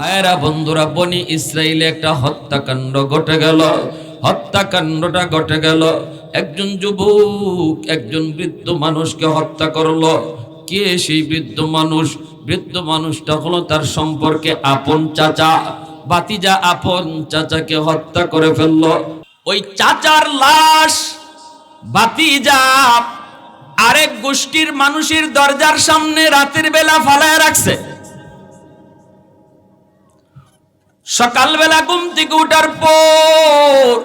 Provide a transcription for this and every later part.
ভাইরা বন্ধুরা, বনি ইসরায়েলে একটা হত্যাকাণ্ড ঘটে গেল। হত্যাকাণ্ডটা ঘটে গেল। একজন যুবক একজন বৃদ্ধ মানুষকে হত্যা করল। কে সেই বৃদ্ধ মানুষ? বৃদ্ধ মানুষটা হলো তার সম্পর্কে আপন চাচা। বাতিজা আপন চাচাকে হত্যা করে ফেলল। ওই চাচার লাশ বাতিজা আরেক গোষ্ঠীর মানুষের দরজার সামনে রাতের বেলা ফালায় রাখছে। সকালবেলা ঘুম থেকে উঠার পর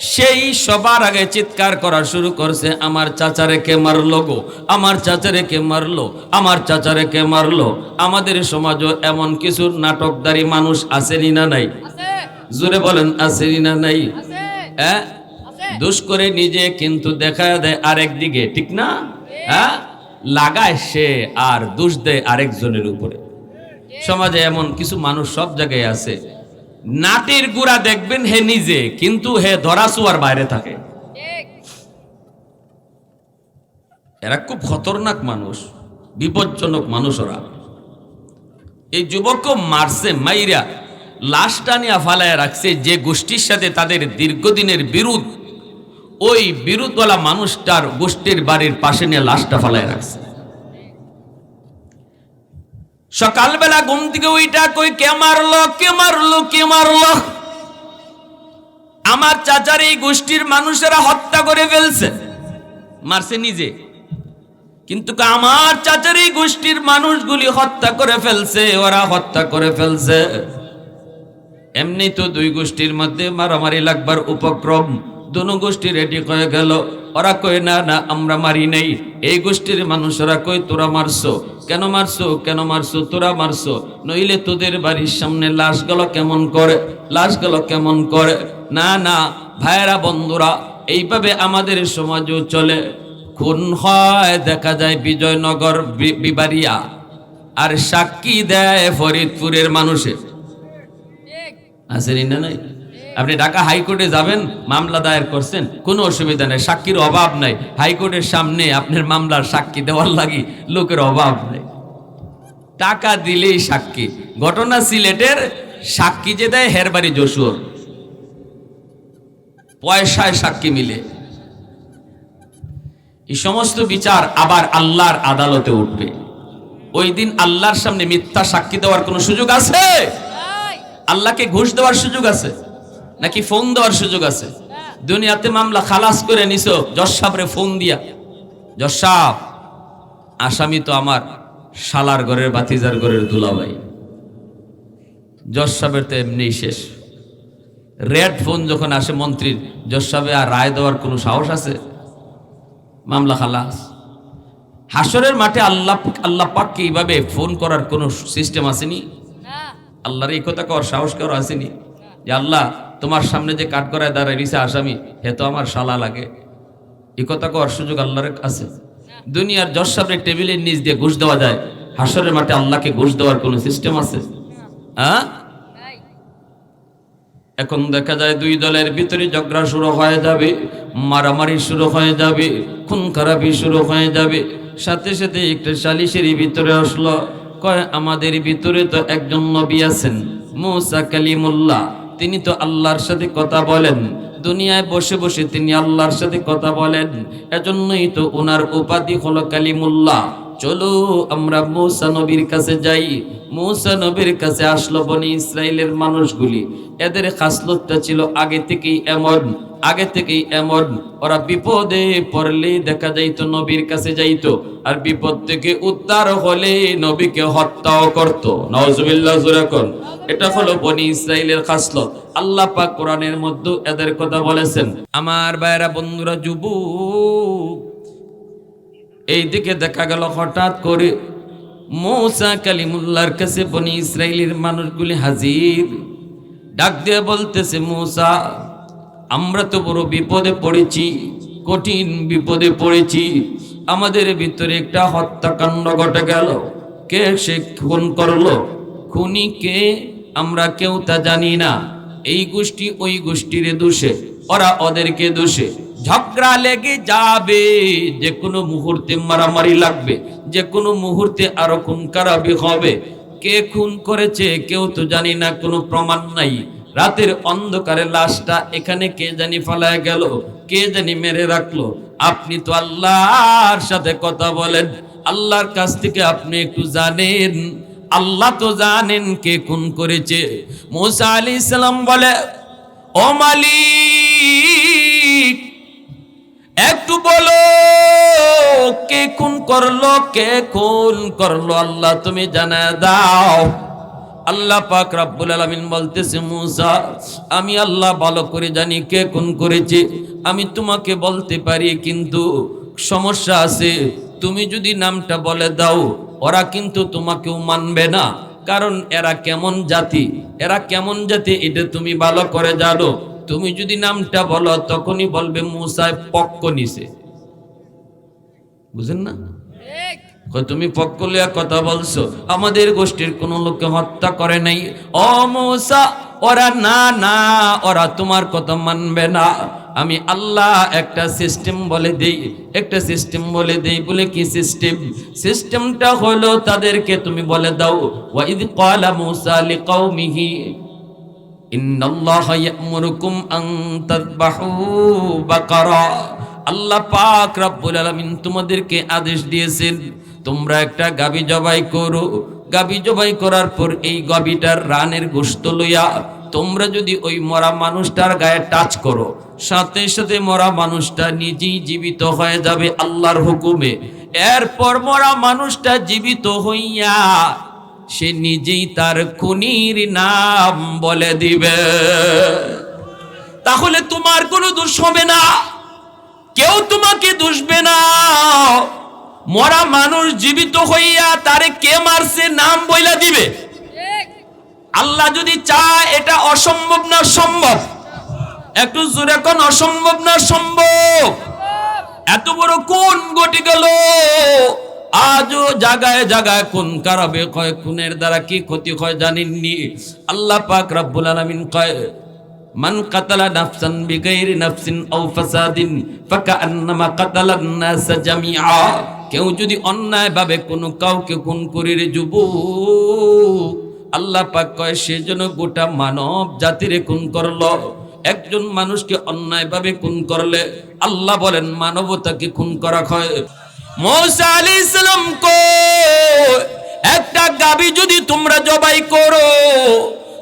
সেই সবার আগে চিৎকার করা শুরু করছে আমার চাচারে কে মারলো গো? আমার চাচারে কে মারলো? আমার চাচারে কে মারলো? আমাদের সমাজও এমন কিছু নাটকদারি মানুষ আসেনি না নাই? জোরে বলেন আসেনি না নাই? হ্যাঁ? দোষ করে নিজে কিন্তু দেখা দেয় আরেক দিকে ঠিক না? হ্যাঁ? লাগায় সে আর দোষ দেয় আরেকজনের উপরে। সমাজে এমন কিছু মানুষ সব জায়গায় আছে। নাটের গুড়া দেখবেন হে নিজে কিন্তু হে ধরাসুয়ার বাইরে থাকে। এরা খুব খতরনাক মানুষ বিপজ্জনক মানুষ ওরা। এই যুবককে মারছে মাইরা লাশটা নিয়ে ফালায় রাখছে যে গোষ্ঠীর সাথে তাদের দীর্ঘদিনের বিরোধ। ওই বিরোধওয়ালা মানুষটার গোষ্ঠীর বাড়ির পাশে নিয়ে লাশটা ফালায় রাখছে। সকালবেলা ঘুম থেকে ওইটা কই, কে মারলো কে মারলো কে মারলো? আমার চাচার এই গোষ্ঠীর মানুষেরা হত্যা করে ফেলছে। মারছে নিজে। কিন্তু আমার চাচার এই গোষ্ঠীর মানুষগুলি হত্যা করে ফেলছে, ওরা হত্যা করে ফেলছে। এমনি তো দুই গোষ্ঠীর মধ্যে মারামারি লাগবার উপক্রম। দুনো গোষ্ঠী রেডি হয়ে গেল। ওরা কই না না আমরা মারি নাই। এই গোষ্ঠীর মানুষরা কই তোরা মারছো। কেন মারছো? কেন মারছো? তোরা মারছো। নইলে তোদের বাড়ির সামনে লাশ গেল কেমন করে? লাশ গেল কেমন করে? না না ভাইয়েরা বন্ধুরা এইভাবে আমাদের সমাজও চলে। খুন হয় দেখা যায় বিজয়নগর বিবারিয়া আর সাক্ষী দেয় ফরিদপুরের মানুষের আসেনি না নাই? আপনি ঢাকা হাইকোর্টে যাবেন মামলা দায়ের করছেন কোনো অসুবিধা নেই সাক্ষীর অভাব নাই। হাইকোর্টের সামনে আপনার মামলার সাক্ষী দেওয়ার লাগি লোকের অভাব নেই। টাকা দিলেই সাক্ষী। ঘটনা সিলেটের সাক্ষী যে দেয় হেরবাড়ি যশুর। পয়সায় সাক্ষী মিলে। এই সমস্ত বিচার আবার আল্লাহর আদালতে উঠবে। ওই দিন আল্লাহর সামনে মিথ্যা সাক্ষী দেওয়ার কোনো সুযোগ আছে? আল্লাহকে ঘুষ দেওয়ার সুযোগ আছে? নাকি ফোন দেওয়ার সুযোগ আছে? দুনিয়াতে মামলা খালাস করে নিছো সাহেবরে ফোন দিয়া। সাহেব আসামি তো আমার শালার ঘরের বাতিজার ঘরের দুলাভাই। জজ সাহেবের তো এমনি শেষ। রেড ফোন যখন আসে মন্ত্রীর সাহেবে আর রায় দেওয়ার কোনো সাহস আছে? মামলা খালাস। হাসরের মাঠে আল্লাহ আল্লাহ পাককে এইভাবে ফোন করার কোনো সিস্টেম আসেনি? আল্লাহর এই কথা কর সাহস কর আসেনি? যে আল্লাহ তোমার সামনে যে কাঠ করায় দাঁড়ায় রিসা আসামি, হে তো আমার শালা লাগে। এই কথা কর সুযোগ আল্লাহর আছে দুনিয়ার জজ সাহেবের টেবিলের নিচ দিয়ে ঘুষ দেওয়া যায়। হাসরের মাঠে আল্লাহকে ঘুষ দেওয়ার কোনো সিস্টেম আছে? হ্যাঁ এখন দেখা যায় দুই দলের ভিতরে ঝগড়া শুরু হয়ে যাবে, মারামারি শুরু হয়ে যাবে, খুন খারাপি শুরু হয়ে যাবে। সাথে সাথে একটা সালিশের ভিতরে আসলো, কয়, আমাদের ভিতরে তো একজন নবী আছেন, মুসা কালিমুল্লাহ। তিনি তো আল্লাহর সাথে কথা বলেন। দুনিয়ায় বসে বসে তিনি আল্লাহর সাথে কথা বলেন। এজন্যই তো ওনার উপাধি হলো কালিমুল্লাহ। চলো আমরা মৌসা নবীর কাছে যাই। মৌসা নবীর কাছে আসলো বনি ইসরায়েলের মানুষগুলি। এদের খাসলতটা ছিল আগে থেকেই এমন, আগে থেকেই এমন। ওরা বিপদে পড়লেই দেখা যাইতো নবীর কাছে যাইতো, আর বিপদ থেকে উদ্ধার হলে নবীকে হত্যাও করতো। নওয়াজুবিল্লাহ এটা হলো বনি ইসরায়েলের খাসলত। আল্লাহ পাক কোরআনের মধ্যে এদের কথা বলেছেন। আমার ভাইরা বন্ধুরা, যুবক এই দিকে দেখা গেল হঠাৎ করে মৌসা কালিমুল্লার কাছে বনি ইসরায়েলের মানুষগুলি হাজির। ডাক দিয়ে বলতেছে, মৌসা, আমরা তো বড় বিপদে পড়েছি, কঠিন বিপদে পড়েছি। আমাদের ভিতরে একটা হত্যাকাণ্ড ঘটে গেল। কে সে খুন করল? খুনি কে? আমরা কেউ তা জানি না। এই গোষ্ঠী ওই গোষ্ঠীর দোষে, ওরা ওদেরকে দোষে। ঝগড়া লেগে যাবে। যে কোনো মুহূর্তে মারামারি লাগবে। যে কোনো মুহূর্তে আরও খুন খারাপি হবে। কে খুন করেছে কেউ তো জানি না, কোনো প্রমাণ নাই। রাতের অন্ধকারে লাশটা এখানে কে জানি ফালায় গেল, কে জানি মেরে রাখল। আপনি তো আল্লাহর সাথে কথা বলেন। আল্লাহর কাছ থেকে আপনি একটু জানেন। আল্লাহ তো জানেন কে খুন করেছে। মুসা আলী ইসলাম বলে, ও মালিক একটু বলো, কে খুন করল, কে খুন করল, আল্লাহ তুমি জানা দাও। আল্লাহ পাক রাব্বুল আলামিন বলতেছে, মুসা, আমি আল্লাহ ভালো করে জানি কে খুন করেছে। আমি তোমাকে বলতে পারি, কিন্তু সমস্যা আছে। তুমি যদি নামটা বলে দাও, ওরা কিন্তু তোমাকেও মানবে না। কারণ এরা কেমন জাতি? এরা কেমন জাতি, এটা তুমি ভালো করে জানো। তুমি যদি নামটা বলো তখনই বলবে মুসায় পক্ক নিছে। বুঝেন না? তুমি পক্ষ লিয়া কথা বলছো আমাদের গোষ্ঠীর কোন লোককে হত্যা করে নাই। ও মূসা ওরা না না ওরা তোমার কথা মানবে না। আমি আল্লাহ একটা সিস্টেম বলে দেই একটা সিস্টেম বলে দেই বলে কি সিস্টেম? সিস্টেমটা হলো তাদেরকে তুমি বলে দাও ওয়াইদ ক্বালা মূসা লিকাউমিহি তোমাদেরকে আদেশ দিয়েছেন, তোমরা একটা গাবি জবাই করো। গাবি জবাই করার পর এই গাবিটার রানের গোশত লইয়া তোমরা যদি ওই মরা মানুষটার গায়ে টাচ করো, সাথে সাথে মরা মানুষটা নিজেই জীবিত হয়ে যাবে আল্লাহর হুকুমে। এরপর মরা মানুষটা জীবিত হইয়া সে নিজেই তার খুনির নাম বলে দিবে। তাহলে তোমার কোনো দোষ হবে না। কেউ তোমাকে দুষবে না। মরা মানুষ জীবিত হইয়া তারে কে মারছে নাম বইলা দিবে। আল্লাহ যদি চায় এটা অসম্ভব না সম্ভব। একটু জোরে কোন অসম্ভব না সম্ভব। এত বড় কোন ঘটে গেল? আজও জাগায় জাগায় কোন কারাবে, কয় খুনের দ্বারা কি ক্ষতি হয় জানেননি। আল্লাহ পাক রব্বুল আলামিন কয়, মান কাতালা নাফসান বিগাইরি নাফসিন আও ফাসাদিন ফাকান্নামা কাতালান নাস জামিআ। কেউ যদি অন্যায় ভাবে কোনো কাউকে খুন করে রে যুবক, আল্লাহ পাক কয় সেজন্য গোটা মানব জাতিরে খুন করল। একজন মানুষকে অন্যায়ভাবে খুন করলে আল্লাহ বলেন, মানবতাকে খুন করা হয়। মৌসা আলী ইসলাম কো একটা গাবি যদি তোমরা জবাই করো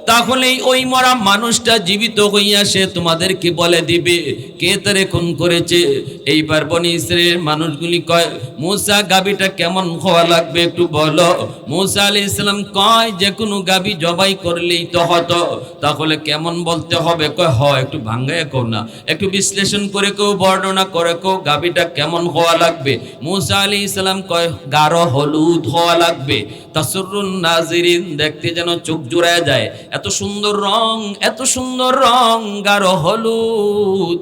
তাহলে ওই মরা মানুষটা জীবিত হইয়া সে তোমাদেরকে বলে দিবে, কে তারে খুন করেছে? এইবার বনি ইসরায়েলের মানুষগুলি কয়, মুসা গাবিটা কেমন হওয়া লাগবে একটু বলো? মুসা আলী ইসলাম কয়, যে কোনো গাবি জবাই করলেই তো হতো। তাহলে কেমন বলতে হবে? কয়, হ, একটু ভাঙ্গায় কও না। একটু বিশ্লেষণ করে কেউ বর্ণনা করে কেউ গাবিটা কেমন হওয়া লাগবে? মুসা আলী ইসলাম কয়, গাঢ় হলুদ হওয়া লাগবে। তাসরুন নাজিরিন দেখতে যেন চোখ জুড়ায় যায়। এত সুন্দর রং, এত সুন্দর রং, গাঢ় হলুদ।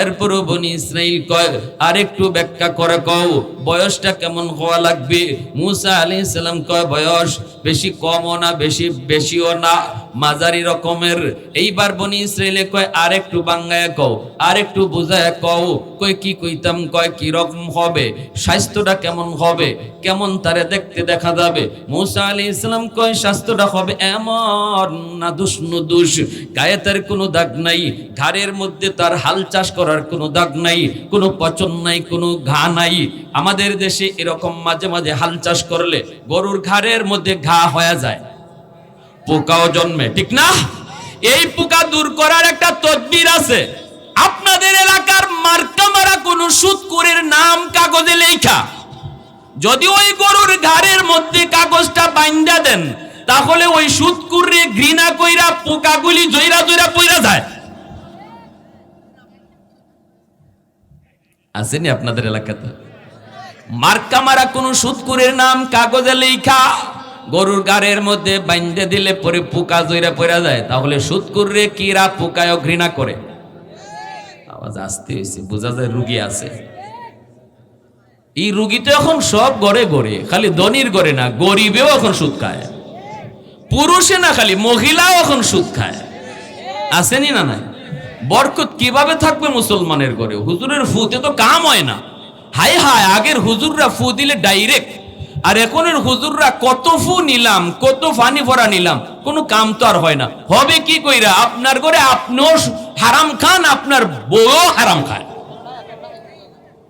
এরপরও বনি ইসরাইল কয়, আর একটু ব্যাখ্যা করে কও, বয়সটা কেমন হওয়া লাগবে? মুসা আলী সালাম কয়, বয়স বেশি কমও না, বেশি, বেশিও না। মাঝারি রকমের। এইবার বনি ইসরাইলে কয় আর একটু বাঙ্গায় কও আর একটু বুঝায় কও কই কি কইতাম, কয় কি রকম হবে, স্বাস্থ্যটা কেমন হবে, কেমন তারে দেখতে দেখা যাবে? মুসা আলী ইসলাম কয়, স্বাস্থ্যটা হবে এমন না দুষ দুষ, গায়ে তার কোনো দাগ নাই, ঘাড়ের মধ্যে তার হাল চাষ করার কোনো দাগ নাই, কোনো পচন নাই, কোনো ঘা নাই। আমাদের দেশে এরকম মাঝে মাঝে হাল চাষ করলে গরুর ঘাড়ের মধ্যে ঘা হয়ে যায়। পোকাও জন্মে, ঠিক না? এই পোকা দূর করার একটা তদবির আছে। আপনাদের এলাকার মার্কা মারা কোন সুৎকুরের নাম কাগজে লেখা। যদি ওই গরুর ঘাড়ের মধ্যে কাগজটা বাইন্দা দেন, তাহলে ওই সুৎকুরে ঘৃণা কইরা, পোকাগুলি জইরা জইরা পইরা যায়। আসেনি আপনাদের এলাকাতে? মার্কা মারা কোন সুৎকুরের নাম কাগজে লেখা। গরুর গাড়ের মধ্যে বাইন্দে দিলে পরে পোকা জইরা পড়া যায়। তাহলে সুৎকুর রে কিরা পোকায় ঘৃণা করে? আওয়াজ আসতে হয়েছে বোঝা যায় রুগী আছে। এই রুগী তো এখন সব গড়ে গড়ে, খালি ধনির গড়ে না, গরিবেও এখন সুদ খায়। পুরুষে না খালি, মহিলাও এখন সুদ খায়। আসেনি না নাই? বরকত কীভাবে থাকবে মুসলমানের ঘরে? হুজুরের ফুতে তো কাম হয় না। হায় হায়, আগের হুজুররা ফু দিলে ডাইরেক্ট আর এখনের হুজুররা কত ফু নিলাম, কত ফানি ভরা নিলাম, কোনো কাম তো আর হয় না। হবে কি কইরা, আপনার ঘরে আপনিও হারাম খান, আপনার বউ হারাম খান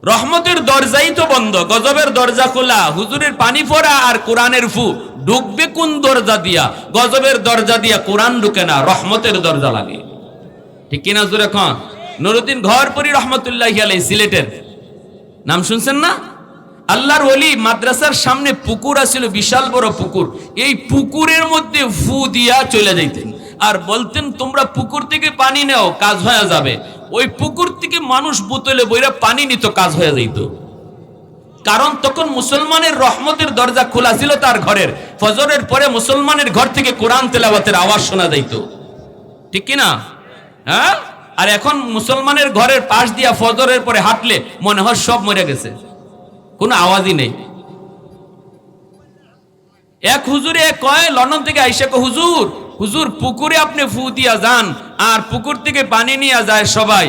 রহমতের দরজাই তো বন্ধ, গজবের দরজা খোলা, হুজুরের পানি ফোরা আর কোরআনের ফু। ঢুকবে কোন দরজা দিয়া? গজবের দরজা দিয়া কোরআন ঢুকে না, রহমতের দরজা লাগে। ঠিক কিনা জুরে খান নুরুদ্দিন ঘরপুরি রহমতুল্লাহ আলাই সিলেটের। নাম শুনছেন না? আল্লাহর ওলি মাদ্রাসার সামনে পুকুর আছিল বিশাল বড় পুকুর। এই পুকুরের মধ্যে ফু দিয়া চলে যাইতেন। আর বলতেন, তোমরা পুকুর থেকে পানি নেও, কাজ হয়ে যাবে। ওই পুকুর থেকে মানুষ বোতলে বইরা পানি নিত, কাজ হয়ে যাইত। কারণ তখন মুসলমানের রহমতের দরজা খোলা ছিল তার ঘরের। ফজরের পরে মুসলমানের ঘর থেকে কোরআন তেলাওয়াতের আওয়াজ শোনা যাইত। ঠিক কি না হ্যাঁ? আর এখন মুসলমানের ঘরের পাশ দিয়া ফজরের পরে হাঁটলে মনে হয় সব মরে গেছে। কোনো আওয়াজই নেই। এক হুজুরে কয়, লন্ডন থেকে আইসে কো হুজুর হুজুর, পুকুরে আপনি ফু দিয়া যান, আর পুকুর থেকে পানি নিয়ে যায় সবাই।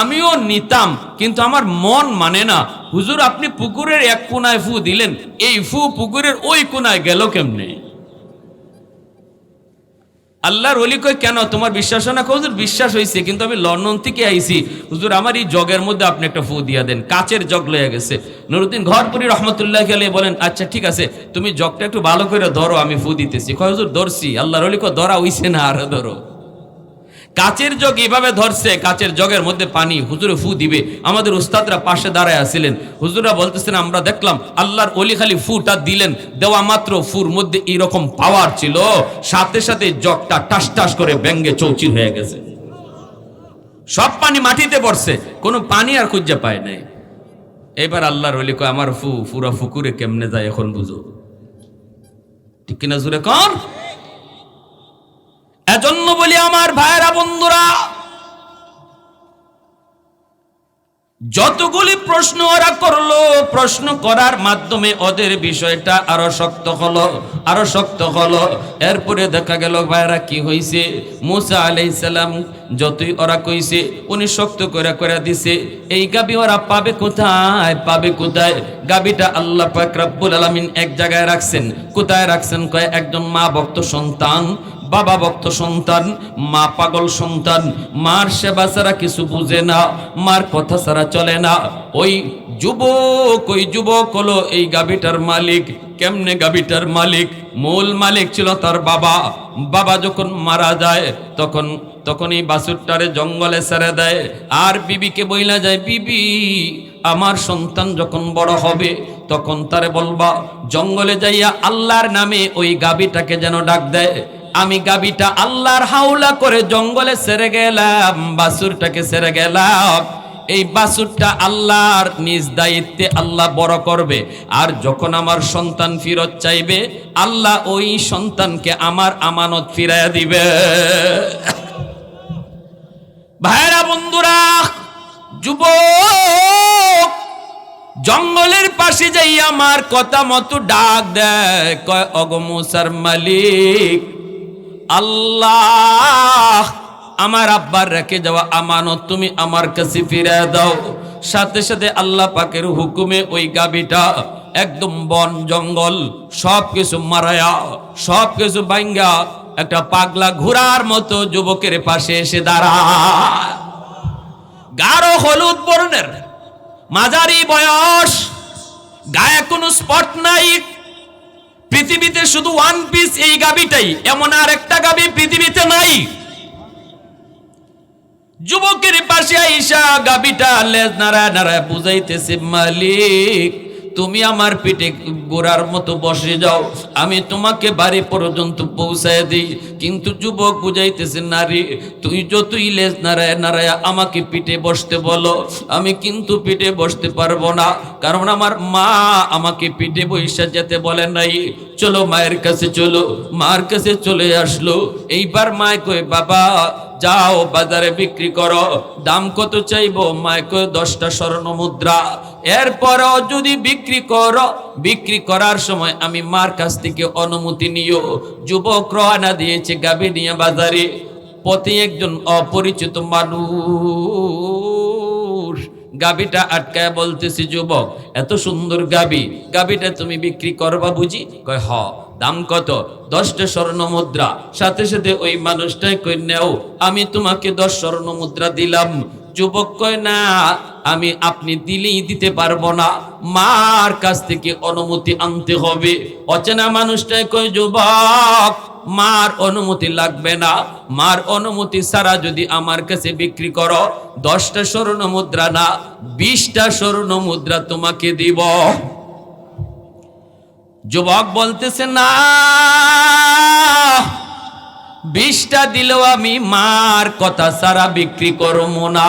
আমিও নিতাম, কিন্তু আমার মন মানে না। হুজুর, আপনি পুকুরের এক কোনায় ফু দিলেন, এই ফু পুকুরের ওই কোনায় গেল কেমনে? আল্লাহর অলি কয় কেন? তোমার বিশ্বাস না? হুজুর, বিশ্বাস হয়েছে কিন্তু আমি লন্ডন থেকে আইছি। হুজুর, আমার এই জগের মধ্যে আপনি একটা ফু দিয়া দেন, কাচের জগ লয়ে গেছে। নুরুদ্দিন ঘরপুরি রহমতুল্লাহ আলী বলেন আচ্ছা ঠিক আছে, তুমি জগটা একটু ভালো করে ধরো, আমি ফু দিতেছি। কয়, হুজুর, ধরছি। আল্লাহর অলি কয়, ধরা হইছে না, আর ধরো। কাচের জগ এভাবে ধরছে, কাচের জগের মধ্যে পানি হুজুরে ফু দিবে। আমাদের উস্তাদরা পাশে দাঁড়ায় আছিলেন। হুজুরা বলতেছেন, আমরা দেখলাম আল্লাহর অলি খালি ফুটা দিলেন, দেওয়া মাত্র ফুর মধ্যে এরকম পাওয়ার ছিল। সাথে সাথে জগটা টাস টাস করে ব্যঙ্গে চৌচির হয়ে গেছে। সব পানি মাটিতে পড়ছে, কোনো পানি আর খুঁজে পায় নাই। এবার আল্লাহর অলি কয়, আমার ফু, ফুরা ফুকুরে কেমনে যায় এখন বুঝো? ঠিক কিনা জুড়ে কর এজন্য বলি আমার ভাইয়েরা বন্ধুরা, যতগুলি প্রশ্ন ওরা করল, প্রশ্ন করার মাধ্যমে ওদের বিষয়টা আরও শক্ত হলো, আরও শক্ত হলো। এরপরে দেখা গেল ভাইরা কি হইছে? মুসা আলাইসালাম যতই ওরা কইছে, উনি শক্ত করে করে দিছে, এই গাবি ওরা পাবে কোথায়? পাবে কোথায়? গাবিটা আল্লাহ পাক রব্বুল আলামিন এক জায়গায় রাখছেন। কোথায় রাখছেন? কয়, একজন মা ভক্ত সন্তান বাবা ভক্ত সন্তান, মা পাগল সন্তান, মার সেবা ছাড়া কিছু বুঝে না, মার কথা ছাড়া চলে না। ওই যুবক ওই যুবক হলো এই গাবিটার মালিক। কেমনে গাবিটার মালিক? মূল মালিক ছিল তার বাবা। বাবা যখন মারা যায়, তখন তখন এই বাসুরটারে জঙ্গলে ছেড়ে দেয়। আর বিবিকে বইলা যায়, বিবি, আমার সন্তান যখন বড় হবে, তখন তারে বলবা, জঙ্গলে যাইয়া আল্লাহর নামে ওই গাবিটাকে যেন ডাক দেয়। আমি গাবিটা আল্লাহর হাওলা করে জঙ্গলে সেরে গেলাম, বাসুরটাকে সেরে গেলাম। এই বাসুরটা আল্লাহর নিজ দায়িত্বে আল্লাহ বড় করবে। আর যখন আমার সন্তান ফিরত চাইবে, আল্লাহ ওই সন্তানকে আমার আমানত ফিরাইয়া দিবে। ভাইরা বন্ধুরা যুব জঙ্গলের পাশে যাই আমার কথা মতো ডাক দেয়, কয় অগমুসার মালিক আল্লাহ, আমার আব্বার রেখে যাওয়া আমানত তুমি আমার কাছে ফিরে দাও। সাথে সাথে আল্লাহ পাকের হুকুমে ওই গাবিটা একদম বন জঙ্গল সব কিছু মারায়া সব কিছু বাইঙ্গা একটা পাগলা ঘোড়ার মতো যুবকের পাশে এসে দাঁড়ায়। গাঢ় হলুদ বর্ণের মাঝারি বয়স, গায়ে কোনো স্পট নাই পৃথিবীতে শুধু ওয়ান পিস এই গাবিটাই, এমন আর একটা গাবি পৃথিবীতে নাই। যুবকের পাশে আইসা গাবিটা লেজ নারায় নারায় বুঝাইতেছে মালিক তুমি আমার পিঠে গোড়ার মতো বসে যাও, আমি তোমাকে বাড়ি পর্যন্ত পৌঁছায় দিই। কিন্তু যুবক বুঝাইতেছে, নারী, তুই যতই লেজ নাড়ায় নাড়ায় আমাকে পিঠে বসতে বলো। আমি কিন্তু পিঠে বসতে পারব না, কারণ আমার মা আমাকে পিঠে বৈশা যেতে বলে নাই। চলো মায়ের কাছে চলো, মার কাছে চলে আসলো। এইবার মায় কই বাবা, যাও বাজারে বিক্রি করো। দাম কত চাইব? মায় কই দশটা স্বর্ণ মুদ্রা। এরপরও যদি বিক্রি করো, বিক্রি করার সময় আমি মার কাছ থেকে অনুমতি নিও। যুবক রওনা দিয়েছে গাবি নিয়ে বাজারে। পথে একজন অপরিচিত মানুষ। গাবিটা আটকায় বলতেছি, যুবক, এত সুন্দর গাবি গাবিটা তুমি বিক্রি করবা বুঝি? কয়, হ। দাম কত? দশটা স্বর্ণ মুদ্রা। সাথে সাথে ওই মানুষটাই কই, নেও। আমি তোমাকে দশ স্বর্ণ মুদ্রা দিলাম। যুবক কয়, না, আমি আপনি দিলেই দিতে পারব না। মার কাছ থেকে অনুমতি আনতে হবে। অচেনা মানুষটাই কয়, যুবক, মার অনুমতি লাগবে না। মার অনুমতি ছাড়া যদি আমার কাছে বিক্রি করো, দশটা স্বর্ণ মুদ্রা না, বিশটা স্বর্ণ মুদ্রা তোমাকে দিব। যুবক বলতেছে, না বিশটা দিলেও আমি মার কথা সারা বিক্রি করব না।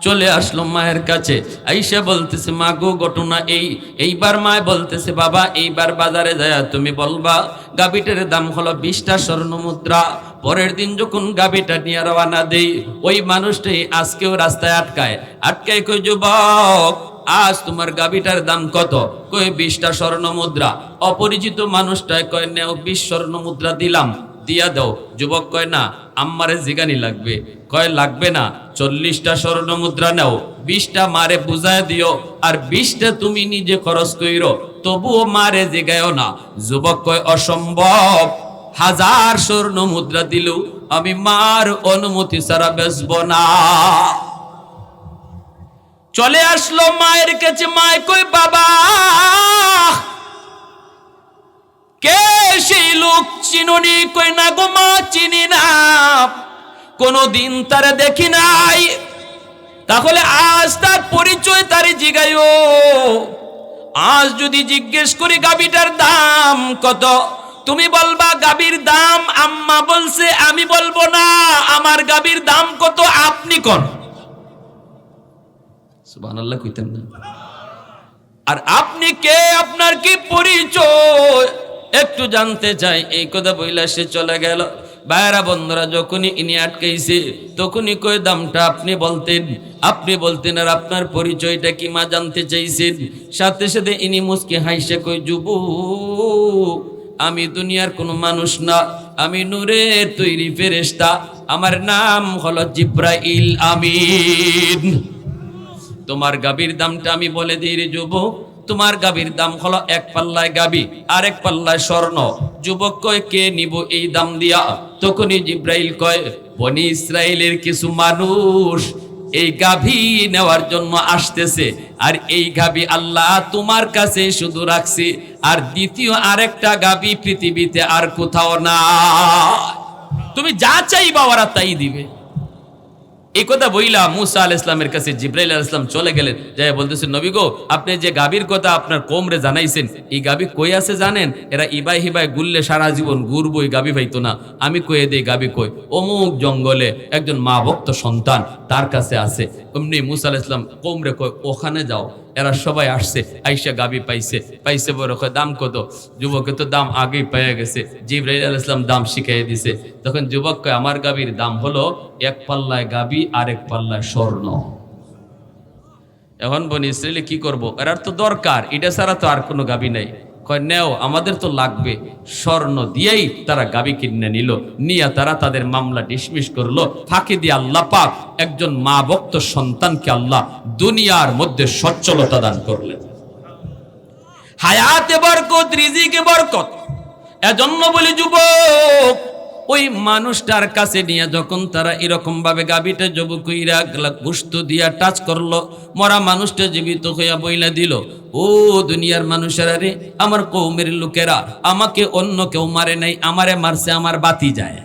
চলে আসলো মায়ের কাছে। আইসা বলতেছে, মা গো, ঘটনা এই। এইবার মায় বলতেছে, বাবা, এইবার বাজারে যায়, তুমি বলবা গাবিটার দাম হলো বিশটা স্বর্ণ মুদ্রা। পরের দিন যখন গাবিটা নিয়ে রওনা দেই, ওই মানুষটাই আজকেও রাস্তায় আটকায়। আটকায় কই যুবক, আজ তোমার গাবিটার দাম কত? কই বিশটা স্বর্ণ মুদ্রা। অপরিচিত মানুষটায় কয়, নেও, বিশ স্বর্ণ মুদ্রা দিলাম। দিয়া দাও। যুবক কয়, না, আম্মারে জিগানি লাগবে। কয়, লাগবে না। চল্লিশটা স্বর্ণ মুদ্রা নাও, বিশটা মারে বুঝায় দিও, আর বিশটা তুমি নিজে খরচ কইরো, তবুও মারে জিগায়ও না। যুবক কয়, অসম্ভব। হাজার স্বর্ণ মুদ্রা দিল, আমি মার অনুমতি ছাড়া বেচব না। চলে আসলো মায়ের কাছে, মায় কই বাবা কে সেই লোক চিনুনি, কই না গো মা চিনি না। কোনো দিন তারে দেখি নাই। তাহলে আজ তার পরিচয় তারে জিগাইও। আজ যদি জিজ্ঞেস করি গাবিটার দাম কত? তুমি বলবা গাবির দাম আম্মা বলছে, আমি বলব না, আমার গাবির দাম কত, আপনি কোন? সুবহানাল্লাহ কইতেন না। আর আপনি কে? আপনার কি পরিচয়? একটু জানতে চাই, এই কথা বইলা সে চলে গেল। বাইরা বন্ধুরা, যখনই ইনি আটকাইছে তখনই কই দামটা আপনি বলতেন? আপনি বলতেন, আর আপনার পরিচয়টা কি মা জানতে চাইছেন? সাথে সাথে ইনি মুসকে হাইসে কই যুব আমি দুনিয়ার কোনো মানুষ না। আমি নূরের তৈরি ফেরেশতা। আমার নাম হলো জিব্রাইল আমিন। তোমার গাবির দামটা আমি বলে দিই রে যুবক। তোমার গাবির দাম হলো এক পাল্লায় গাবি আর এক পাল্লায় স্বর্ণ। যুবক কয়, কে নিব এই দাম দিয়া? তখনই জিব্রাইল কয়, বনি ইসরায়েলের কিছু মানুষ এই গাভী নেওয়ার জন্য আসতেছে, আর এই গাভী আল্লাহ তোমার কাছে শুধু রাখছে, আর দ্বিতীয় আরেকটা গাভী পৃথিবীতে আর কোথাও না তুমি যা চাইবা ওরা তাই দিবে। এই কথা বইলা মুসা আল ইসলামের কাছে জিব্রাইল আল ইসলাম চলে গেলেন। যাই বলতেছেন নবী গো, আপনি যে গাবির কথা আপনার কোমরে জানাইছেন, এই গাবি কই আছে জানেন? এরা ইবাই হিবাই গুললে সারা জীবন ঘুরবো, এই গাবি ভাইতো না। আমি কয়ে দেই গাবি কই? অমুক জঙ্গলে একজন মা ভক্ত সন্তান তার কাছে আছে। অমনি মুসা আল ইসলাম কোমরে কয়, ওখানে যাও এরা সবাই আসছে, আইসা গাবি পাইছে। পাইছে বড় দাম কত? যুবকে তো দাম আগেই পেয়ে গেছে। জিব্রাইল আল ইসলাম দাম শিখাই দিছে। তখন যুবক কয়, আমার গাবির দাম হলো এক পাল্লায় গাবি আর এক পাল্লায় স্বর্ণ। এখন বনি ইসরায়েলি কি করব? এরার তো দরকার, এটা ছাড়া তো আর কোনো গাবি নাই। কয়, নেও, আমাদের তো লাগবে। স্বর্ণ দিয়েই তারা গাবি কিনে নিল। নিয়ে তারা তাদের মামলা ডিসমিস করল। ফাঁকি দিয়ে আল্লাহ পাক একজন মা ভক্ত সন্তানকে আল্লাহ দুনিয়ার মধ্যে সচ্ছলতা দান করলেন। হায়াতে বরকত, রিজিকে বরকত। এজন্য বলি, যুবক ওই মানুষটার কাছে নিয়ে যখন তারা এরকমভাবে গাবিটা যুবক কইরা গুস্ত দিয়া টাচ করল, মরা মানুষটা জীবিত হইয়া বইলা দিল, ও দুনিয়ার মানুষেরা রে, আমার কৌমের লোকেরা, আমাকে অন্য কেউ মারে নাই, আমারে মারছে, আমার বাতি যায়।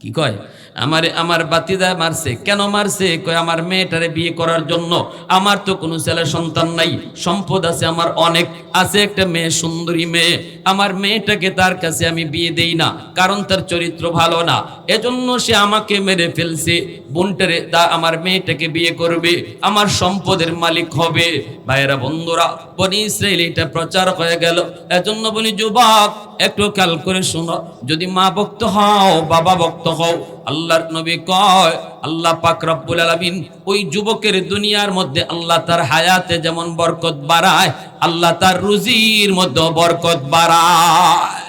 কি কয়? আমারে আমার বাতিদা মারছে। কেন মারছে? কয়, আমার মেয়েটারে বিয়ে করার জন্য। আমার তো কোনো ছেলে সন্তান নাই। সম্পদ আছে আমার অনেক। আছে একটা মেয়ে, সুন্দরী মেয়ে। আমার মেয়েটাকে তার কাছে আমি বিয়ে দেই না, কারণ তার চরিত্র ভালো না। এজন্য সে আমাকে মেরে ফেলছে। বোনটারে তা আমার মেয়েটাকে বিয়ে করবে। আমার সম্পদের মালিক হবে। ভাইয়েরা, বন্ধুরা, বনি ইসরায়েল এটা প্রচার হয়ে গেল। এজন্য বলি যুবক, একটু খেয়াল করে শোনো। যদি মা ভক্ত হও, বাবা ভক্ত হও আল্লাহর নবী কয়, আল্লাহ পাক রব্বুল আলামিন ওই যুবকের দুনিয়ার মধ্যে আল্লাহ তার হায়াতে যেমন বরকত বাড়ায়, আল্লাহ তার রুজির মধ্যে বরকত বাড়ায়।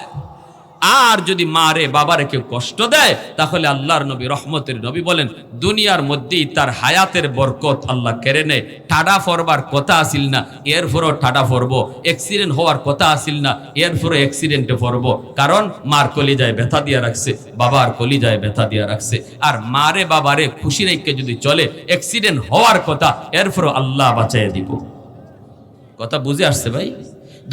আর যদি মারে বাবারে কেউ কষ্ট দেয়, তাহলে আল্লাহর নবী, রহমতের নবী বলেন, দুনিয়ার মধ্যেই তার হায়াতের বরকত আল্লাহ কেড়ে নেয়। ঠাডা ফরবার কথা আসিল না, এরপরও ঠাডা ফরব। অ্যাক্সিডেন্ট হওয়ার কথা আসিল না, এরপরও অ্যাক্সিডেন্টে ফরব। কারণ মার কলিজায় ব্যথা দিয়া রাখছে, বাবার কলিজায় ব্যথা দিয়া রাখছে। আর মা মারে বাবারে খুশি রেখে যদি চলে অ্যাক্সিডেন্ট হওয়ার কথা, এরপরও আল্লাহ বাঁচাইয়া দিব। কথা বুঝে আসছে ভাই?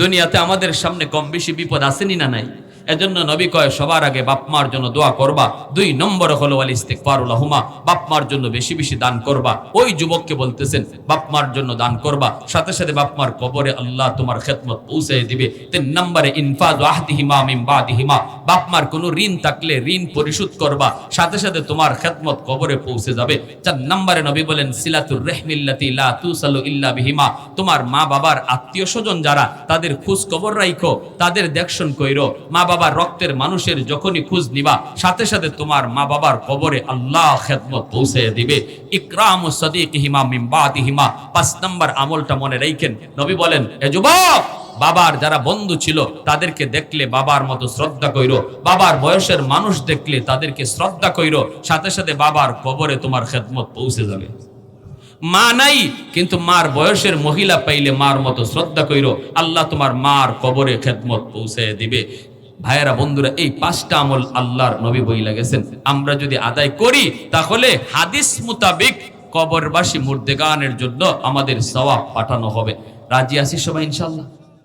দুনিয়াতে আমাদের সামনে কম বেশি বিপদ আসেনি না নাই? এজন্য নবী কয়, সবার আগে বাপমার জন্য দোয়া করবা। দুই নম্বর হলো আল ইস্তেকফারুল্লাহুমা বাপমার জন্য বেশি বেশি দান করবা। ওই যুবককে বলতেছেন বাপমার জন্য দান করবা। সাথে সাথে বাপমার কবরে আল্লাহ তোমার খেদমত পৌঁছে দিবে। তিন নম্বরে, ইনফাজ আহদিহিমা মিম বাদিহিমা বাপমার কোনো ঋণ থাকলে ঋণ পরিশোধ করবা। সাথে সাথে তোমার খেদমত কবরে পৌঁছে যাবে। চার নম্বরে নবী বলেন, সিলাতুর রেহমিল্লাতি লা তুসালু ইল্লা বিহিমা, তোমার মা বাবার আত্মীয় স্বজন যারা, তাদের খোঁজ খবর রাখো তাদের দেখশন কইরো। মা বাবার রক্তের মানুষের যখনই খোঁজ নিবা, সাথে সাথে তোমার মা বাবার কবরে আল্লাহ খেদমত পৌঁছে দিবে। ইকরাম ও সদিক হিমা মিম বাদিহিমা। পাঁচ নম্বর আমলটা মনে রাখেন নবী বলেন, এ যুবক, বাবার যারা বন্ধু ছিল, তাদেরকে দেখলে বাবার মতো শ্রদ্ধা কইরো। বাবার বয়সের মানুষ দেখলে তাদেরকে শ্রদ্ধা কইরো। সাথে সাথে বাবার কবরে তোমার খেদমত পৌঁছে যাবে। মা নাই, কিন্তু মার বয়সের মহিলা পাইলে মার মতো শ্রদ্ধা কইরো। আল্লাহ তোমার মার কবরে খেদমত পৌঁছে দিবে। ভাইয়েরা, বন্ধুরা, এই পাঁচটা আমল আল্লাহর নবী বই লাগেছেন আমরা যদি আদায় করি, তাহলে হাদিস মোতাবেক কবরবাসী মুর্দেগানের জন্য আমাদের সওয়াব পাঠানো হবে। রাজি আছি সবাই ইনশাল্লাহ